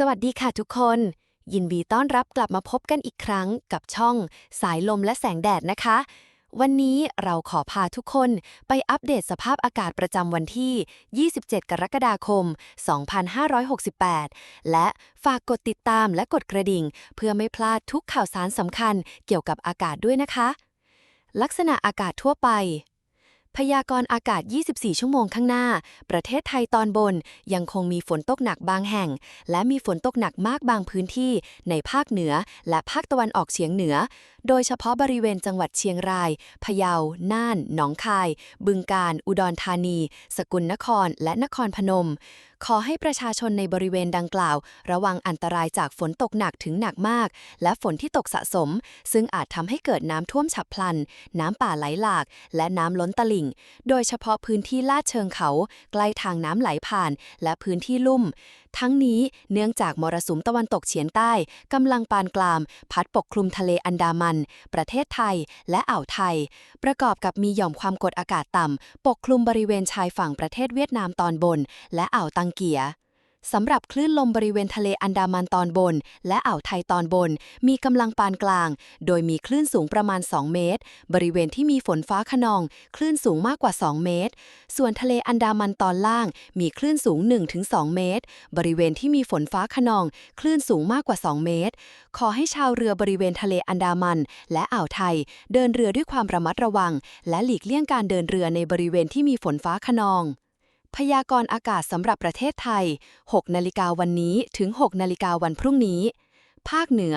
สวัสดีค่ะทุกคน ยินดีต้อนรับกลับมาพบกันอีกครั้งกับช่อง สายลมและแสงแดดนะคะ วันนี้เราขอพาทุกคนไปอัปเดตสภาพอากาศประจำวันที่ 27 กรกฎาคม 2568 และฝากกดติดตามและกดกระดิ่ง เพื่อไม่พลาดทุกข่าวสารสำคัญเกี่ยวกับอากาศด้วยนะคะ ลักษณะอากาศทั่วไป พยากรณ์อากาศ 24 ชั่วโมงข้างหน้า ประเทศไทยตอนบนยังคงมีฝนตกหนักบางแห่ง และมีฝนตกหนักมากบางพื้นที่ ในภาคเหนือและภาคตะวันออกเฉียงเหนือ โดยเฉพาะบริเวณจังหวัดเชียงราย พะเยา น่าน หนองคาย บึงกาฬ อุดรธานี สกลนคร และนครพนม ขอให้ประชาชนในบริเวณดังกล่าว ระวังอันตรายจากฝนตกหนักถึงหนักมาก และฝนที่ตกสะสม ซึ่งอาจทำให้เกิดน้ำท่วมฉับพลัน น้ำป่าไหลหลาก และน้ำล้นตลิ่ง โดยเฉพาะพื้นที่ลาดเชิงเขา ใกล้ทางน้ำไหลผ่าน และพื้นที่ลุ่ม ทั้งนี้เนื่องจากมรสุมตะวันตกเฉียงใต้กำลังปานกลาง พัดปกคลุมทะเลอันดามัน ประเทศไทย และอ่าวไทย ประกอบกับมีหย่อมความกดอากาศต่ำปกคลุมบริเวณชายฝั่งประเทศเวียดนามตอนบน และอ่าวตังเกียสำหรับคลื่นลมบริเวณทะเลอันดามันตอนบน และอ่าวไทยตอนบน มีกำลังปานกลาง โดยมีคลื่นสูงประมาณ 2 เมตร บริเวณที่มีฝนฟ้าขนอง คลื่นสูงมากกว่า 2 เมตร ส่วนทะเลอันดามันตอนล่าง มีคลื่นสูง 1-2 เมตร บริเวณที่มีฝนฟ้าขนอง คลื่นสูงมากกว่า 2 เมตร ขอให้ชาวเรือบริเวณทะเลอันดามัน และอ่าวไทย เดินเรือด้วยความระมัดระวัง และหลีกเลี่ยงการเดินเรือในบริเวณที่มีฝนฟ้าขนอง พยากรณ์อากาศสำหรับประเทศไทย 6 นาฬิกาวันนี้ถึง 6 นาฬิกาวันพรุ่งนี้ ภาคเหนือ